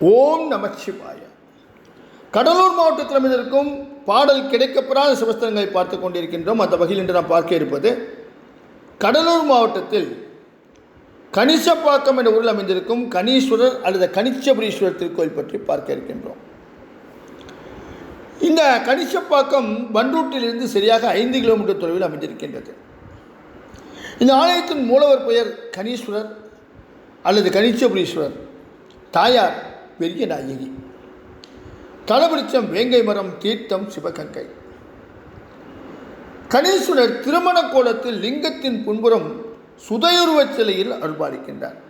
ஓம் நமச்சிவாய கடலூர் மாவட்டத்தில் அமைந்திருக்கும் பாடல் கிடைக்கப்பெறாத சிவஸ்தலங்களை பார்த்து கொண்டிருக்கின்றோம். அந்த வகையில் இன்று நாம் பார்க்க இருப்பது கடலூர் மாவட்டத்தில் கணிசப்பாக்கம் என்ற ஊரில் அமைந்திருக்கும் கணீஸ்வரர் அல்லது கணிச்சபுரீஸ்வரர் திருக்கோயில் பற்றி பார்க்க இருக்கின்றோம். இந்த கணிசப்பாக்கம் பண்ரூட்டிலிருந்து சரியாக ஐந்து கிலோமீட்டர் தொலைவில் அமைந்திருக்கின்றது. இந்த ஆலயத்தின் மூலவர் பெயர் கணீஸ்வரர் அல்லது கணிச்சபுரீஸ்வரர் தாயார் பெரிய நாயகி. தலவிருச்சம் வேங்கை மரம் தீர்த்தம் சிவகங்கை. கணேஸ்வரர் திருமண கோலத்தில் லிங்கத்தின் புன்புறம் சுதையுருவச் சிலையில் அருள்பாலிக்கின்றார்.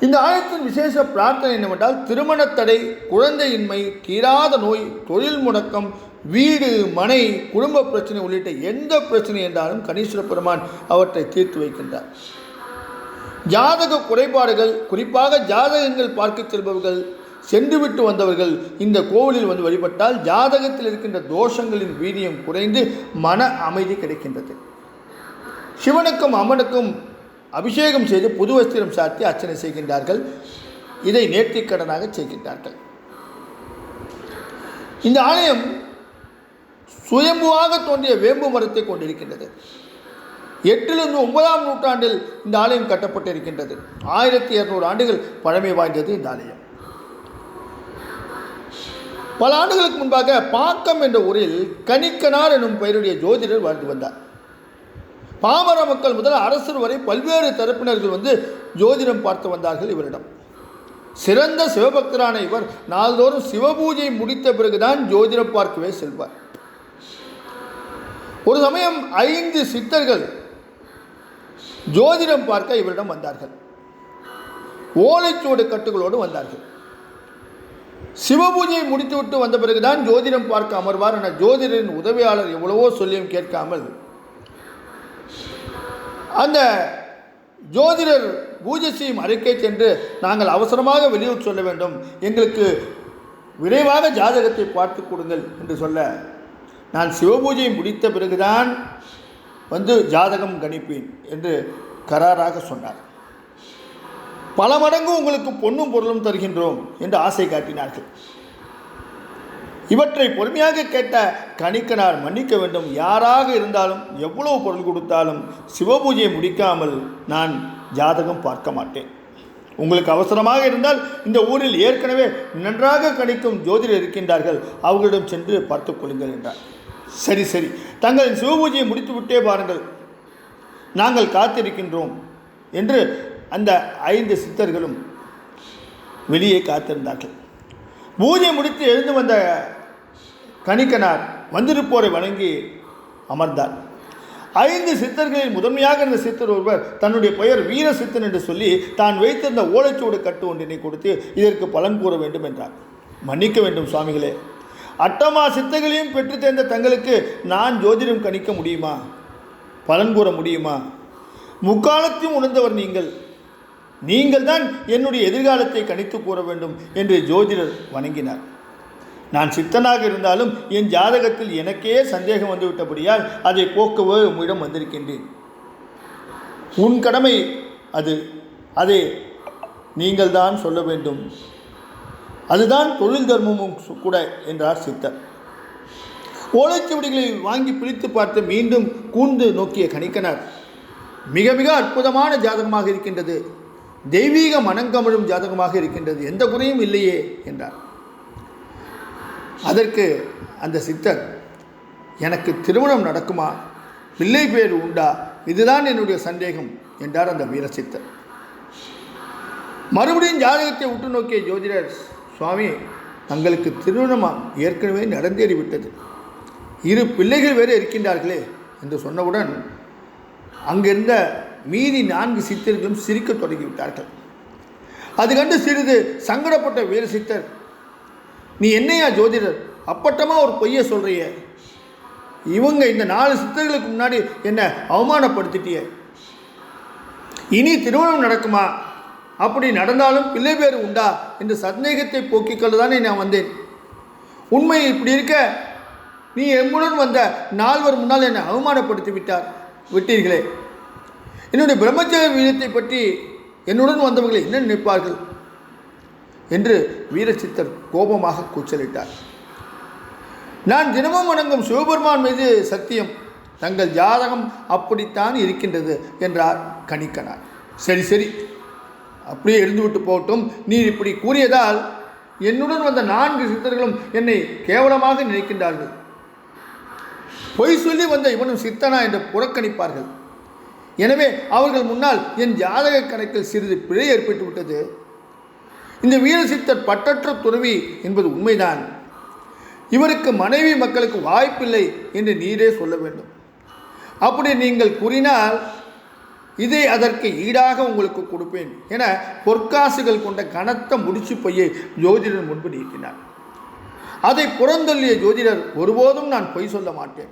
இந்த ஆலயத்தின் விசேஷ பிரார்த்தனை என்னவென்றால் திருமணத் தடை குழந்தையின்மை தீராத நோய் தொழில் முடக்கம் வீடு மனை குடும்ப பிரச்சனை உள்ளிட்ட எந்த பிரச்சனை என்றாலும் கணேஸ்வர பெருமான் அவற்றை தீர்த்து வைக்கின்றார். ஜாதக குறைபாடுகள் குறிப்பாக ஜாதகங்கள் பார்க்க செல்பவர்கள் சென்றுவிட்டு வந்தவர்கள் இந்த கோவிலில் வந்து வழிபட்டால் ஜாதகத்தில் இருக்கின்ற தோஷங்களின் வீரியம் குறைந்து மன அமைதி கிடைக்கின்றது. சிவனுக்கும் அம்மனுக்கும் அபிஷேகம் செய்து புது வஸ்திரம் சாத்தி அர்ச்சனை செய்கின்றார்கள். இதை நேர்த்திக்கடனாக செய்கின்றார்கள். இந்த ஆலயம் சுயம்புவாக தோன்றிய வேம்பு மரத்தை கொண்டிருக்கின்றது. எட்டிலிருந்து ஒன்பதாம் நூற்றாண்டில் இந்த ஆலயம் கட்டப்பட்டிருக்கின்றது. ஆயிரத்தி இரநூறு ஆண்டுகள் பழமை வாய்ந்தது இந்த ஆலயம். பல ஆண்டுகளுக்கு முன்பாக பாக்கம் என்ற ஊரில் கணிக்கனார் எனும் பெயருடைய ஜோதிடர் வாழ்ந்து வந்தார். பாமர மக்கள் முதல் அரசர் வரை பல்வேறு தரப்பினர்கள் வந்து ஜோதிடம் பார்த்து வந்தார்கள் இவரிடம். சிறந்த சிவபக்தரான இவர் நாள்தோறும் சிவபூஜை முடித்த பிறகுதான் ஜோதிடம் பார்க்கவே செல்வார். ஒரு சமயம் ஐந்து சித்தர்கள் ஜோதிடம் பார்க்க இவரிடம் வந்தார்கள். ஓலைச்சுவடு கட்டுகளோடு வந்தார்கள். சிவபூஜையை முடித்துவிட்டு வந்த பிறகுதான் ஜோதிடம் பார்க்க அமர்வார் என ஜோதிடரின் உதவியாளர் எவ்வளவோ சொல்லியும் கேட்காமல் அந்த ஜோதிடர் பூஜை செய்யும் அறைக்கே சென்று நாங்கள் அவசரமாக வெளியூர் சொல்ல வேண்டும். எங்களுக்கு விரைவாக ஜாதகத்தை பார்த்து கொடுங்கள் என்று சொல்ல நான் சிவபூஜையை முடித்த பிறகுதான் வந்து ஜாதகம் கணிப்பேன் என்று கராராக சொன்னார். பல மடங்கு உங்களுக்கு பொன்னும் பொருளும் தருகின்றோம் என்று ஆசை காட்டினார்கள். இவற்றை பொறுமையாக கேட்ட கணிக்கனார் மன்னிக்க வேண்டும். யாராக இருந்தாலும் எவ்வளவு பொருள் கொடுத்தாலும் சிவபூஜையை முடிக்காமல் நான் ஜாதகம் பார்க்க மாட்டேன். உங்களுக்கு அவசரமாக இருந்தால் இந்த ஊரில் ஏற்கனவே நன்றாக கணிக்கும் ஜோதிடர் இருக்கின்றார்கள். அவர்களிடம் சென்று பார்த்துக் கொள்ளுங்கள் என்றார். சரி சரி. தங்களின் சிவபூஜையை முடித்துவிட்டே பாருங்கள். நாங்கள் காத்திருக்கின்றோம் என்று அந்த ஐந்து சித்தர்களும் வெளியே காத்திருந்தார்கள். பூஜை முடித்து எழுந்து வந்த கணிக்கனார் வந்திருப்போரை வணங்கி அமர்ந்தார். ஐந்து சித்தர்களில் முதன்மையாக இருந்த சித்தர் ஒருவர் தன்னுடைய பெயர் வீர சித்தன் என்று சொல்லி தான் வைத்திருந்த ஓலைச்சூடு கட்டு ஒன்றினை கொடுத்து இதற்கு பலன் கூற வேண்டும் என்றார். மன்னிக்க வேண்டும் சுவாமிகளே. அட்டமா சித்தர்களையும் பெற்று தேர்ந்த தங்களுக்கு நான் ஜோதிடம் கணிக்க முடியுமா? பலன் கூற முடியுமா? முக்காலத்தையும் உணர்ந்தவர் நீங்கள். நீங்கள் தான் என்னுடைய எதிர்காலத்தை கணித்து கூற வேண்டும் என்று ஜோதிடர் வணங்கினார். நான் சித்தனாக இருந்தாலும் என் ஜாதகத்தில் எனக்கே சந்தேகம் வந்துவிட்டபடியால் அதை போக்கவே உம்மிடம் வந்திருக்கின்றேன். உன் கடமை அது. அதை நீங்கள் தான் சொல்ல வேண்டும். அதுதான் தொழில் தர்மமும் கூட என்றார் சித்தர். ஓலைச்சுவடிகளை வாங்கி பிரித்து பார்த்து மீண்டும் கூர்ந்து நோக்கிய கணிக்கனர் மிக மிக அற்புதமான ஜாதகமாக இருக்கின்றது. தெய்வீக மனங்கமழும் ஜாதகமாக இருக்கின்றது. எந்த குறையும் இல்லையே என்றார். அதற்கு அந்த சித்தர் எனக்கு திருமணம் நடக்குமா? பிள்ளை பேர் உண்டா? இதுதான் என்னுடைய சந்தேகம் என்றார் அந்த வீர சித்தர். மறுபடியும் ஜாதகத்தை உற்று நோக்கிய ஜோதிடர் சுவாமி தங்களுக்கு திருமணம்? ஏற்கனவே நடந்தேறிவிட்டது இரு பிள்ளைகள் வேறு இருக்கின்றார்களே என்று சொன்னவுடன் அங்கிருந்த மீதி நான்கு சித்தர்களும் சிரிக்க தொடங்கிவிட்டார்கள். அது கண்டு சிறிது சங்கடப்பட்ட வீர சித்தர் நீ என்னையா ஜோதிடர்? அப்பட்டமாக ஒரு பொய்யை சொல்கிறிய இவங்க இந்த நாலு சித்தர்களுக்கு முன்னாடி என்னை அவமானப்படுத்திட்டிய? இனி திருமணம் நடக்குமா? அப்படி நடந்தாலும் பிள்ளை பேர் உண்டா என்று சந்தேகத்தை போக்கிக் கொள்ளதானே நான் வந்தேன். உண்மை இப்படி இருக்க நீ எம்முடன் வந்த நால்வர் முன்னால் என்னை அவமானப்படுத்தி விட்டார். விட்டீர்களே. என்னுடைய பிரம்மச்சரிய வீரத்தை பற்றி என்னுடன் வந்தவர்கள் என்ன நினைப்பார்கள்? என்று வீரசித்தர் கோபமாக கூச்சலிட்டார். நான் தினமும் வணங்கும் சிவபெருமான் மீது சத்தியம் தங்கள் ஜாதகம் அப்படித்தான் இருக்கின்றது என்றார் கணிக்கனார். சரி சரி. அப்படியே எழுந்துவிட்டு போகட்டும். நீ இப்படி கூறியதால் என்னுடன் வந்த நான்கு சித்தர்களும் என்னை கேவலமாக நினைக்கின்றார்கள். பொய் சொல்லி வந்த இவனும் சித்தனா என்று புறக்கணிப்பார்கள். எனவே அவர்கள் முன்னால் என் ஜாதக கணக்கில் சிறிது பிழை ஏற்பட்டு விட்டது. இந்த வீரசித்தர் பட்டற்ற துறவி என்பது உண்மைதான். இவருக்கு மனைவி மக்களுக்கு வாய்ப்பில்லை என்று நீரே சொல்ல வேண்டும். அப்படி நீங்கள் கூறினால் இதை அதற்கு ஈடாக உங்களுக்கு கொடுப்பேன் என பொற்காசுகள் கொண்ட கனத்த முடிச்சு பொய்யை ஜோதிடர் முன்பு நீட்டினார். அதை புறந்தொல்லிய ஜோதிடர் ஒருபோதும் நான் பொய் சொல்ல மாட்டேன்.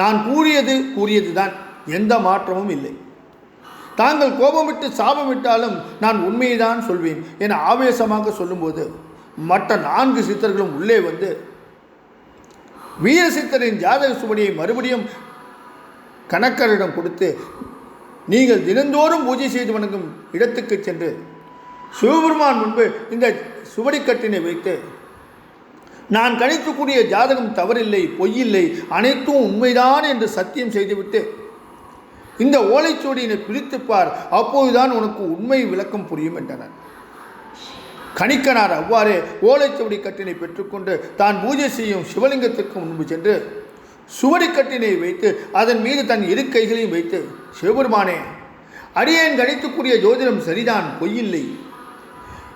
நான் கூறியது கூறியதுதான் எந்த மாற்றமும் இல்லை. தாங்கள் கோபமிட்டு சாபமிட்டாலும் நான் உண்மையைதான் சொல்வேன் என ஆவேசமாக சொல்லும்போது மற்ற நான்கு சித்தர்களும் உள்ளே வந்து வீர சித்தரின் ஜாதக சுவடியை மறுபடியும் கணக்கரிடம் கொடுத்து நீங்கள் தினந்தோறும் பூஜை செய்து வணங்கும் இடத்துக்கு சென்று சிவபெருமான் முன்பு இந்த சுவடிக்கட்டினை வைத்து நான் கணித்துக்கூடிய ஜாதகம் தவறில்லை பொய்யில்லை அனைத்தும் உண்மைதான் என்று சத்தியம் செய்துவிட்டு இந்த ஓலைச்சுவடியினை பிரித்துப்பார் அப்போதுதான் உனக்கு உண்மை விளக்கம் புரியும் என்றனர். கணிக்கனார் அவ்வாறே ஓலைச்சுவடி கட்டினை பெற்றுக்கொண்டு தான் பூஜை செய்யும் சிவலிங்கத்திற்கு முன்பு சென்று சுவடிக்கட்டினை வைத்து அதன் மீது தன் இரு கைகளையும் வைத்து சிவபெருமானே அடியேன் கணித்துக்கூடிய ஜோதிடம் சரிதான் பொய்யில்லை.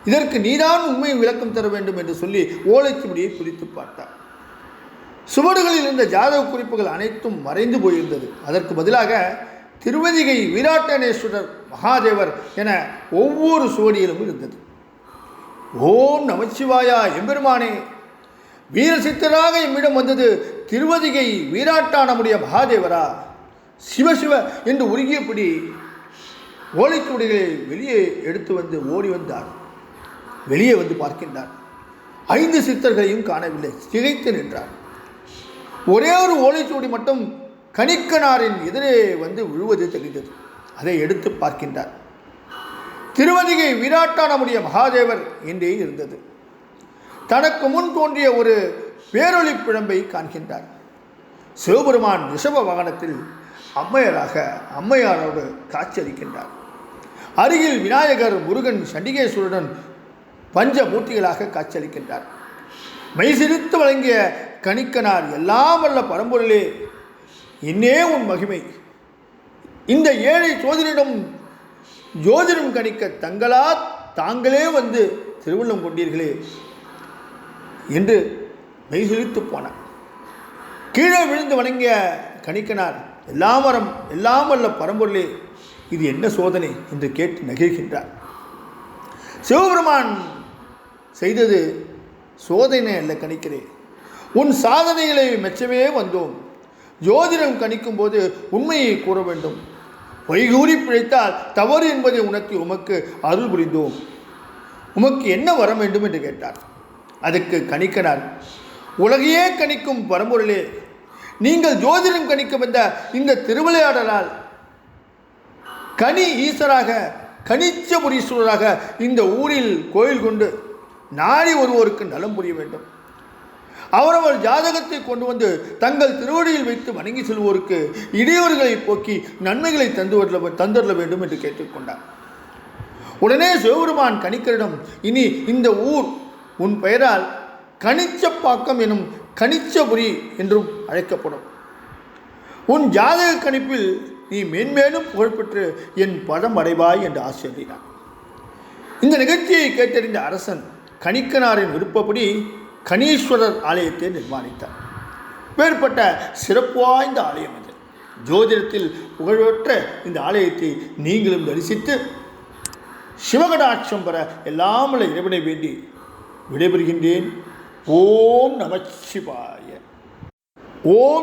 இதற்கு நீதான் உண்மை விளக்கம் தர வேண்டும் என்று சொல்லி ஓலைச்சுவடியை பிரித்து பார்த்தார். சுவடுகளில் இருந்த ஜாதக குறிப்புகள் அனைத்தும் மறைந்து போயிருந்தது. அதற்கு பதிலாக திருவதிகை வீராட்டனேஸ்வரர் மகாதேவர் என ஒவ்வொரு சுவடியிலும் இருந்தது. ஓம் நமச்சிவாயா எம்பெருமானே வீரசித்தராக எம்மிடம் வந்தது திருவதிகை வீராட்டானமுடைய மகாதேவரா சிவசிவ என்று உருகியபடி ஓலைச்சுவடிகளை வெளியே எடுத்து வந்து ஓடி வந்தார். வெளியே வந்து பார்க்கின்றார். ஐந்து சித்தர்களையும் காணவில்லை. திகைத்து நின்றார். ஒரே ஒரு ஓலைச்சுவடி மட்டும் கணிக்கனாரின் எதிரே வந்து விழுவது தெரிந்தது அதை எடுத்து பார்க்கின்றார். திருவதிகை வீராட்டானமுடைய மகாதேவர் என்றே இருந்தது. தனக்கு முன் தோன்றிய ஒரு பேரொளி பிழம்பை காண்கின்றார். சிவபெருமான் ரிஷப வாகனத்தில் அம்மையராக அம்மையாரோடு காட்சியளிக்கின்றார். அருகில் விநாயகர் முருகன் சண்டிகேஸ்வருடன் பஞ்சமூர்த்திகளாக காட்சியளிக்கின்றார். மெய்சிரித்து வழங்கிய கணிக்கனார் எல்லாம் வல்ல பரம்பொருளே இன்னே உன் மகிமை. இந்த ஏழை சோதரிடம் ஜோதிடம் கணிக்க தங்களா தாங்களே வந்து திருவுள்ளம் கொண்டீர்களே என்று மெய்சிலித்து போனார் கீழே விழுந்து வணங்கிய கணிக்கனார் எல்லாம் வரம் எல்லாம் வல்ல பரம்பொருளே இது என்ன சோதனை? என்று கேட்டு நகைகின்றார். சிவபெருமான் செய்தது சோதனை அல்ல கணிக்கிறேன் உன் சாதனைகளை மெச்சமே வந்தோம். ஜோதிடம் கணிக்கும் போது உண்மையை கூற வேண்டும். பொய்கூறி பிழைத்தால் தவறு என்பதை உணர்த்தி உமக்கு அருள் புரிந்தோம். உமக்கு என்ன வர வேண்டும்? என்று கேட்டார். அதுக்கு கணிக்கனார் உலகையே கணிக்கும் பரம்பொருளே. நீங்கள் ஜோதிடம் கணிக்க வந்த இந்த திருவிளையாடலால் கனி ஈசராக கனிச்சபுரீஸ்வரராக இந்த ஊரில் கோயில் கொண்டு நாடி ஒருவருக்கு நலம் புரிய வேண்டும். அவரவர் ஜாதகத்தை கொண்டு வந்து தங்கள் திருவடியில் வைத்து வணங்கி செல்வோருக்கு இடையூறுகளை போக்கி நன்மைகளை தந்து வரல தந்துள்ள வேண்டும் என்று கேட்டுக்கொண்டார் உடனே சிவபெருமான் கணிக்கரிடம் இனி இந்த ஊர் உன் பெயரால் கணிச்சப்பாக்கம் எனும் கணிச்சபுரி என்றும் அழைக்கப்படும். உன் ஜாதக கணிப்பில் நீ மேன்மேலும் புகழ்பெற்று என் பதம் அடைவாய் என்று ஆசிரியர் இந்த நிகழ்ச்சியை கேட்டறிந்த அரசன் கணிக்கனாரின் விருப்பப்படி கணீஸ்வரர் ஆலயத்தை நிர்மாணித்தார். வேறுபட்ட சிறப்பு வாய்ந்த ஆலயம் இது ஜோதிடத்தில் புகழ்பெற்ற இந்த ஆலயத்தை நீங்களும் தரிசித்து சிவகடாட்சம் பெற எல்லாம் இறைவனை வேண்டி விடைபெறுகின்றேன். ஓம் நமச்சிவாய ஓம்